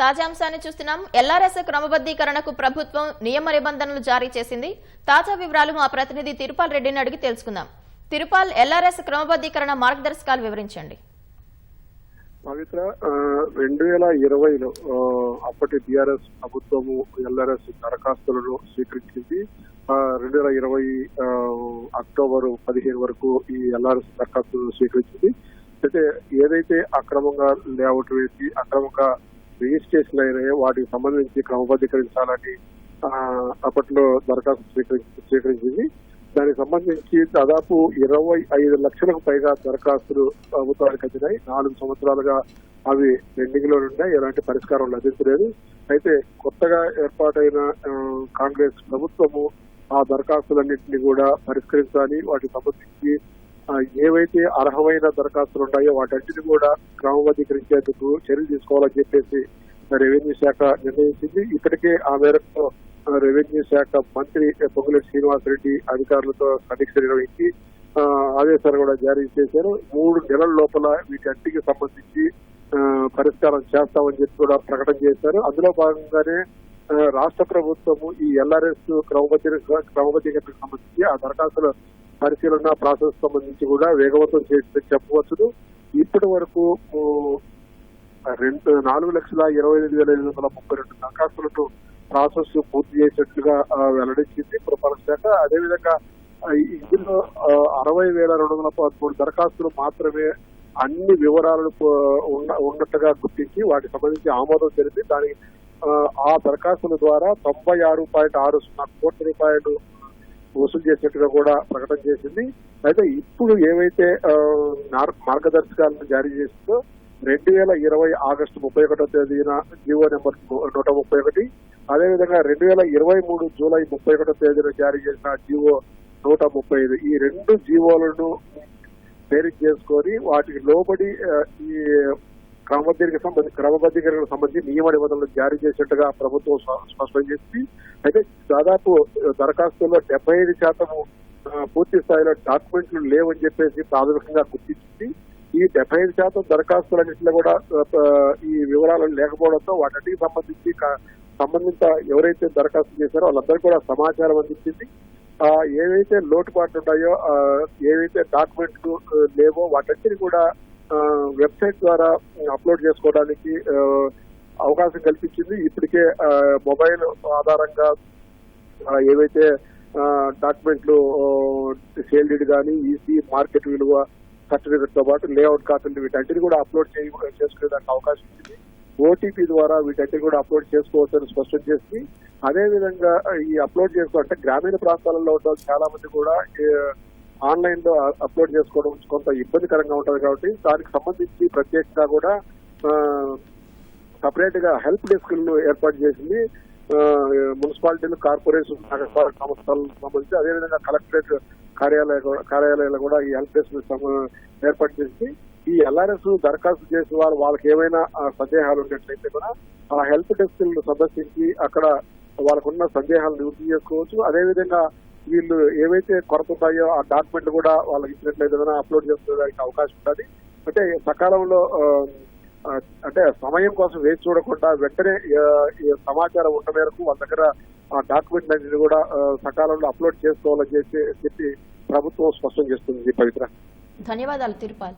తాజా అంశాన్ని చూస్తున్నాం. ఎల్ఆర్ఎస్ క్రమబద్ధీకరణకు ప్రభుత్వం నియమ నిబంధనలు జారీ చేసింది. తాజా వివరాలు మా ప్రతినిధి తిరుపాల్ రెడ్డిని అడిగి తెలుసుకుందాం. తిరుపాల్ ఎల్ఆర్ఎస్ క్రమబద్ధీకరణ మార్గదర్శకాలు వివరించండి. పవిత్ర రెండు వేల ఇరవైలో అప్పటి బీఆర్ఎస్ ప్రభుత్వము ఎల్ఆర్ఎస్ దరఖాస్తులను స్వీకరించింది. రెండు వేల ఇరవై అక్టోబర్ పదిహేను వరకు ఈ ఎల్ఆర్ఎస్ దరఖాస్తులను స్వీకరించింది. అయితే ఏదైతే అక్రమంగా లేఅవుట్ వేసి అక్రమంగా రిజిస్ట్రేషన్ అయినాయో వాటికి సంబంధించి క్రమబద్ధీకరించాలని అప్పట్లో దరఖాస్తు స్వీకరించి స్వీకరించింది. దానికి సంబంధించి దాదాపు ఇరవై ఐదు లక్షలకు పైగా దరఖాస్తులు ప్రభుత్వానికి అందినాయి నాలుగు సంవత్సరాలుగా అవి పెండింగ్లో ఉన్నాయి. ఎలాంటి పరిష్కారం లభించలేదు. అయితే కొత్తగా ఏర్పాటైన కాంగ్రెస్ ప్రభుత్వము ఆ దరఖాస్తులన్నింటినీ కూడా పరిష్కరించాలి. వాటికి సంబంధించి ఏవైతే అర్హమైన దరఖాస్తులు ఉన్నాయో వాటన్నిటిని కూడా క్రమబద్ధీకరించేందుకు చర్యలు తీసుకోవాలని చెప్పేసి రెవెన్యూ శాఖ నిర్ణయించింది. ఇప్పటికే ఆ మేరకు రెవెన్యూ శాఖ మంత్రి పొంగులేటి శ్రీనివాసరెడ్డి అధికారులతో సమీక్ష నిర్వహించి ఆదేశాలు కూడా జారీ చేశారు. మూడు నెలల లోపల వీటన్నిటికి సంబంధించి పరిష్కారం చేస్తామని చెప్పి కూడా ప్రకటన చేశారు. అందులో భాగంగానే రాష్ట్ర ప్రభుత్వము ఈ ఎల్ఆర్ఎస్ క్రమబద్ధీకరణ క్రమబద్ధీకరణకు సంబంధించి ఆ దరఖాస్తుల పరిశీలన ప్రాసెస్ సంబంధించి కూడా వేగవంతం చేసిందని చెప్పవచ్చును. ఇప్పటి వరకు రెండు నాలుగు లక్షల ఇరవై ఐదు వేల ఐదు వందల ముప్పై రెండు దరఖాస్తులను ప్రాసెస్ పూర్తి చేసినట్లుగా వెల్లడించింది పురపాలక శాఖ. అదేవిధంగా ఇందులో అరవై వేల రెండు వందల పదమూడు దరఖాస్తులు మాత్రమే అన్ని వివరాలను ఉన్న- ఉన్నట్టుగా గుర్తించి వాటికి సంబంధించి ఆమోదం తెలిపి దాని ఆ, ఆ దరఖాస్తుల ద్వారా తొంభై ఆరు పాయింట్ ఆరు సున్నా కోట్ల రూపాయలు వసూలు చేసినట్టుగా కూడా ప్రకటన చేసింది. అయితే ఇప్పుడు ఏవైతే మార్గదర్శకాలను జారీ చేసిందో రెండు వేల ఇరవై ఆగస్టు ముప్పై ఒకటో తేదీన జీవో నెంబర్ నూట ముప్పై ఒకటి అదేవిధంగా రెండు వేల ఇరవై మూడు జూలై ముప్పై ఒకటో తేదీన జారీ చేసిన జీవో నూట ముప్పై ఐదు. ఈ రెండు జీవోలను పేరు చేసుకొని వాటికి లోబడి ఈ క్రమబద్ధీకరణ సంబంధించి క్రమబద్ధీకరణకు సంబంధించి నియమ నిబంధనలు జారీ చేసినట్టుగా ప్రభుత్వం స్పష్టం చేసింది అయితే దాదాపు దరఖాస్తుల్లో డెబ్బై ఐదు శాతము పూర్తి స్థాయిలో డాక్యుమెంట్లు లేవని చెప్పేసి ప్రాథమికంగా గుర్తించింది ఈ డెబ్బై ఐదు శాతం దరఖాస్తులన్నింటిలో కూడా ఈ వివరాలు లేకపోవడంతో వాటికి సంబంధించి సంబంధిత ఎవరైతే దరఖాస్తు చేశారో వాళ్ళందరికీ కూడా సమాచారం అందించింది. ఆ, ఏవైతే లోటుపాట్లు ఉన్నాయో ఏవైతే డాక్యుమెంట్లు లేవో వాటన్నిటిని కూడా వెబ్సైట్ ద్వారా అప్లోడ్ చేసుకోవడానికి అవకాశం కల్పించింది. ఇప్పటికే మొబైల్ ఆధారంగా ఏవైతే డాక్యుమెంట్లు సేల్ కానీ ఈసీ మార్కెట్ విలువ సర్టిఫికెట్తో పాటు లేఅవుట్ కార్డులు వీటన్నిటిని కూడా అప్లోడ్ చేయ చేసుకునేదానికి అవకాశం ఉంది ఓటీపీ ద్వారా వీటన్నిటిని కూడా అప్లోడ్ చేసుకోవచ్చని స్పష్టం చేసి అదేవిధంగా ఈ అప్లోడ్ చేసుకో అంటే గ్రామీణ ప్రాంతాలలో ఉన్న చాలా మంది కూడా ఆన్లైన్లో అప్లోడ్ చేసుకోవడం కొంత ఇబ్బందికరంగా ఉంటుంది కాబట్టి దానికి సంబంధించి ప్రత్యేకంగా కూడా సపరేట్గా హెల్ప్ డెస్క్లను ఏర్పాటు చేసింది మున్సిపాలిటీలు కార్పొరేషన్ నగరపాలక సంస్థలకు సంబంధించి. అదేవిధంగా కలెక్టరేట్ కార్యాలయ కార్యాలయాలు కూడా ఈ హెల్ప్ డెస్క్ ఏర్పాటు చేసి ఈ ఎల్ఆర్ఎస్ దరఖాస్తు చేసిన వారు వాళ్ళకి ఏమైనా సందేహాలు ఉన్నట్లయితే కూడా ఆ హెల్ప్ డెస్క్ సందర్శించి అక్కడ వాళ్ళకున్న సందేహాలు నివృత్తి చేసుకోవచ్చు. అదేవిధంగా వీళ్ళు ఏవైతే కొరత ఉన్నాయో ఆ డాక్యుమెంట్ కూడా వాళ్ళకి ఇచ్చినట్లయితే ఏదైనా అప్లోడ్ చేసుకోవడానికి అవకాశం ఉంటుంది. అంటే సకాలంలో అంటే సమయం కోసం వేచి చూడకుండా వెంటనే సమాచారం ఉన్న మేరకు వాళ్ళ దగ్గర ఆ డాక్యుమెంట్ అనేది కూడా సకాలంలో అప్లోడ్ చేసుకోవాలని చెప్పి చెప్పి ప్రభుత్వం స్పష్టం చేస్తుంది పవిత్ర. ధన్యవాదాలు తిరుపాల్.